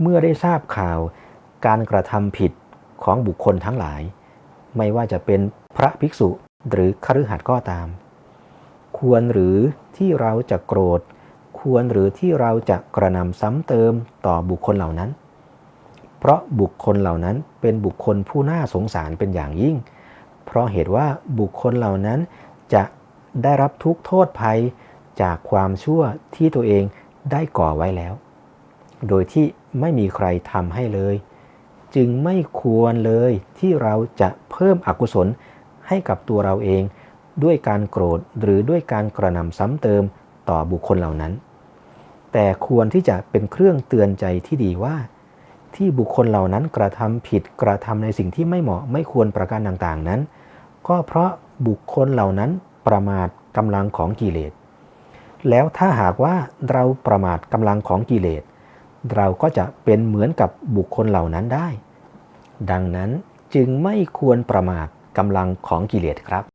เมื่อได้ทราบข่าวการกระทำผิดของบุคคลทั้งหลาย ไม่ว่าจะเป็นพระภิกษุหรือคฤหัสถ์ก็ตาม ควรหรือที่เราจะโกรธ ควรหรือที่เราจะกระนำซ้ำเติมต่อบุคคลเหล่านั้น เพราะบุคคลเหล่านั้นเป็นบุคคลผู้น่าสงสารเป็นอย่างยิ่ง เพราะเหตุว่าบุคคลเหล่านั้นจะได้รับทุกโทษภัยจากความชั่วที่ตัวเองได้ก่อไว้แล้ว โดยที่ ไม่มีใครทำให้เลย จึงไม่ควรเลยที่เราจะเพิ่มอกุศลให้กับตัวเราเอง ด้วยการโกรธหรือด้วยการกระหน่ำซ้ำเติมต่อบุคคลเหล่านั้น แต่ควรที่จะเป็นเครื่องเตือนใจที่ดีว่า ที่บุคคลเหล่านั้นกระทำผิดกระทำในสิ่งที่ไม่เหมาะไม่ควรประการต่างๆนั้น ก็เพราะบุคคลเหล่านั้นประมาทกำลังของกิเลสแล้วถ้าหากว่าเราประมาทกำลังของกิเลส เราก็จะเป็นเหมือนกับบุคคลเหล่านั้นได้ ดังนั้นจึงไม่ควรประมาทกำลังของกิเลสครับ